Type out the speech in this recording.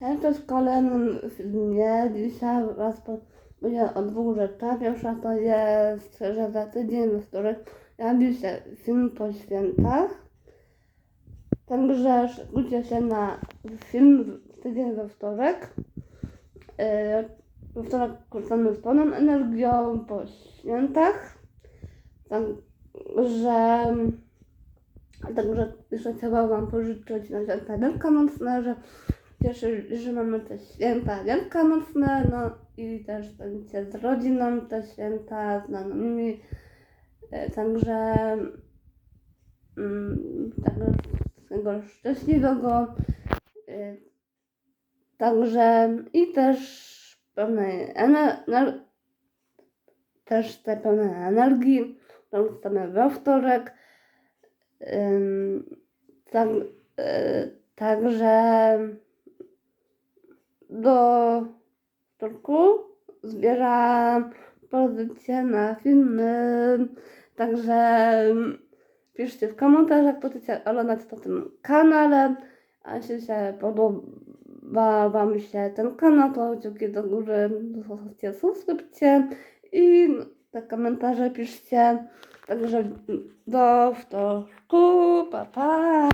Jeszcze w kolejnym filmie dzisiaj Was powiem o dwóch rzeczach. Pierwsza to jest, że za tydzień, w którym robi się film po świętach. Także szykujcie się na film w tydzień we wtorek. E, we wtorek korzystamy z pełną energią po świętach. Także także jeszcze chciałam Wam pożyczyć na święta mocne, że cieszę, że mamy te święta wielkanocne, no i też spędzicie z rodziną te święta, znanymi. E, Także mm, tego wszystkiego szczęśliwego. E, Także i też pełnej energii, też tej pełnej energii, którą dostamy we wtorek. Tak, e, także do wtorku zbieram pozycję na filmy. Także piszcie w komentarzach, co chcecie oglądać na tym kanale. A jeśli się podoba Wam się ten kanał, to kciuki do góry, zostawcie subskrypcję i te komentarze piszcie. Także do wtorku, pa pa!